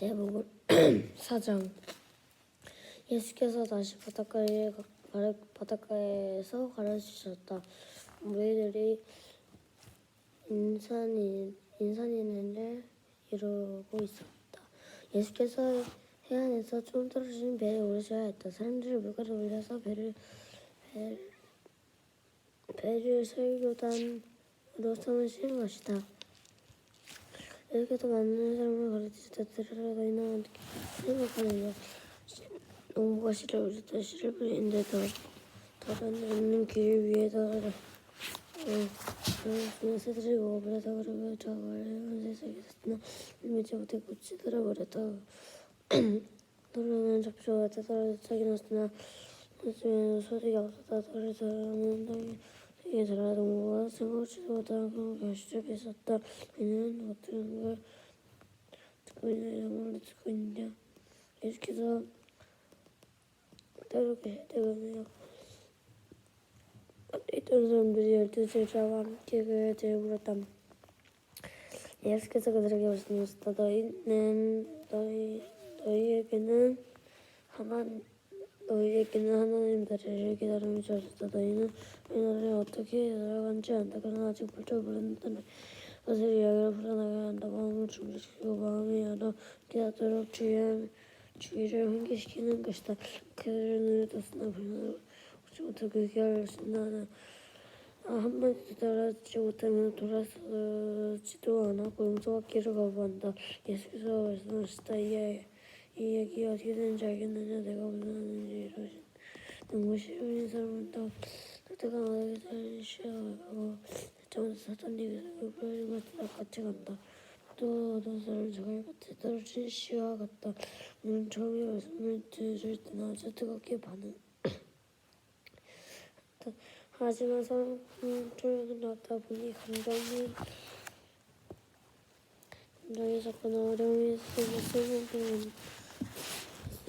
대복음 4장 예수께서 다시 바닷가에 바닷가에서 가르치셨다. 무리들이 인산이 인산인을 이루고 있었다. 예수께서 해안에서 좀 떨어진 배에 오르셔야 했다. 사람들이 물가를 올려서 배를 배, 배를 설교단으로 삼으신 것이다. 이렇게도 많은 사람을 들으라 너희는 어떻게 생각하느냐 농부가 씨를 우리다 씨를 뿌리는데 더 더러는 길 위에다 어, 새들이 먹어버려서 그러고 저 원래 세상에 있었으나 밀지 못해 고치더라 버렸다 너는 접시와 때떨어져 차긴 했으나 요즘에는 소득이 없었다 그런 있던 사람들 이 열두 제자와 함께 그에 대해 물었다 예수께서 그들에게 말씀하셨다 너희는 너희 너희에게는 하나 너희에게는 하나님 나라를 기다림이 주셨다 너희는 이 나라에 어떻게 들어간지 안다. 그러나 아직 볼줄 모른다 그것을 이야기를 풀어나가야 한다. 마음을 준비시키고 마음이 열어 기다도록 주의 주의를 환기시키는 것이다. 그들은 눈을 떴으나 불만을 오지 못하고 그게 알렸으나 아, 한마디도 따라하지 못하면 돌아서지도 않았고 용서받기를 거부한다. 예수께서 말씀하셨다. 이, 이 얘기 어떻게 되는지 알겠느냐? 내가 무슨 하는지 이러신 너무 싫은 사람은 또 그때가 나에게 살시하고 저마다 사탄님께서 그 불러진 것과 같이 간다. 또 어떤 사람은 저걸 같이 떨어진 씨와 같다. 물론 처음에 말씀을 들을 때는 아주 뜨겁게 반응. 하지만 성조력이 나다 보니 감정이 감정이 자꾸나 어려움이 있으면 쓸모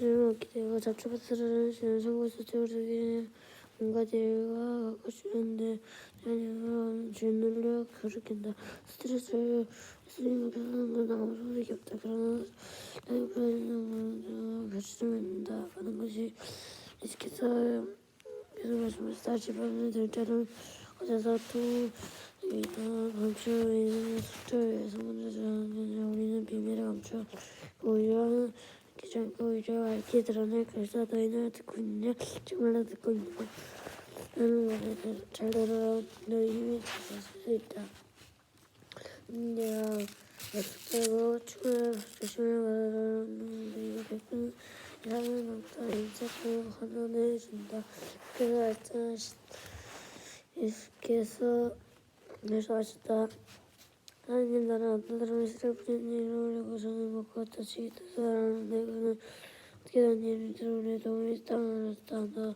없게 쓸모없게 되고 잡초밭을 하시는 성공에서 태우르기 온갖 일과 가까워지는데 자녀가 주인을 가르친다. 스트레스를 스님을 하는 건 아무 소득이 없다. 그러나 나이 불안한 건 가르치면다. 하는 것이 예수께서 계속 말씀하시다. 집안을 들 때는 어제서 투이다 감추어 있는 숙제에서 먼저 전하는 우리는 비밀을 감추어 듣 지 않고 오히려 알게 드러낼 그래서 너희는 듣고 있느냐? 정말로 듣고 있느냐? 나는 말을 잘 들어 너희 힘이 있을 수 있다. 내가 약속되고 춤을 조심을 말하는 너희가 베푸는 이상을 넘다. 인색을 환원해준다. 그래서 말씀하신 예수께서 말씀하셨다. 하나님 나는 어떤 사람이 씨를 뿌리는 일을 오려고 저는 먹고 다치기 뜻하라는데 그는 어떻게 된 일을 들으려 도움이 땅을. 나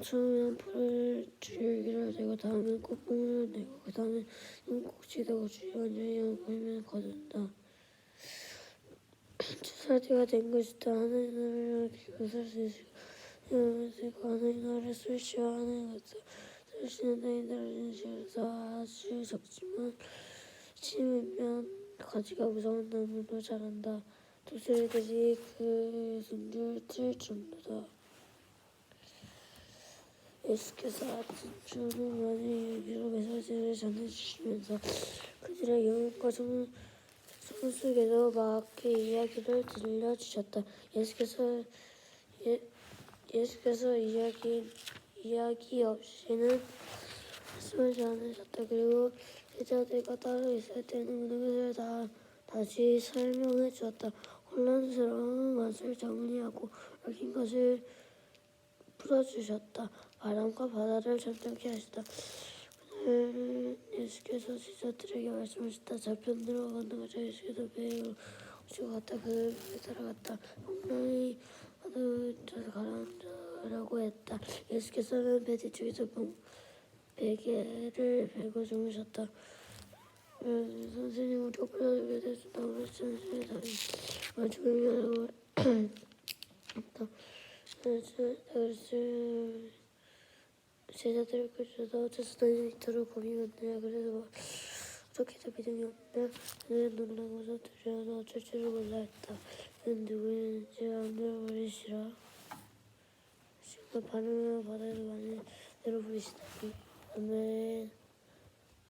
처음에는 풀을 줄기를 대고 다음엔 꽃봉을 내고 그 다음에 꼭지 대고 줄이 완전히 보이면 거둔다. 주사제가 된 것이다. 하나님 나라를 비교할 수 있을 고 하나님 나라를 술취와 하나님 것을 술취는 땅에 떨어지는 식으로 아주 적지만 심으면 가지가 무서운 나무도 자란다. 독수리들이 그 순줄 틀 정도다. 예수께서 아침주는 많은 얘기로 메시지를 전해주시면서 그들의 영혼과 성, 성숙에도 막게 이야기를 들려주셨다. 예수께서 예, 예수께서 이야기 이야기 없이는 말씀하지 않으셨다. 그리고 제자들과 따로 있을 때는 모든 것을 다 다시 설명해 주었다. 혼란스러운 것을 정리하고 얽힌 것을 풀어주셨다. 바람과 바다를 잠잠케 하시다. 예수께서 제자들에게 말씀하셨다. 저편으로 가는 것을 예수께서 배에 오시고 갔다. 그 배에 따라갔다. 풍랑이 바다에서 가라앉으라고 했다. 예수께서는 배 뒤쪽에서 봉- 베개를 베고 주무셨다. 음, 선생님 우리가 불러주게 됐다. 우리 선생님이 했다. 그래서 제자들을 그래서 어째서 너희는 이토록 겁이 많느냐 그래서 부족해서 믿음이 없는 그는 놀라고서 두려워서 어쩔 줄을 몰라 했다. 그는 누구인지 아무도 모르시라. 지금 바람을 바다에서 많이 내려 부리시다니. 아멘.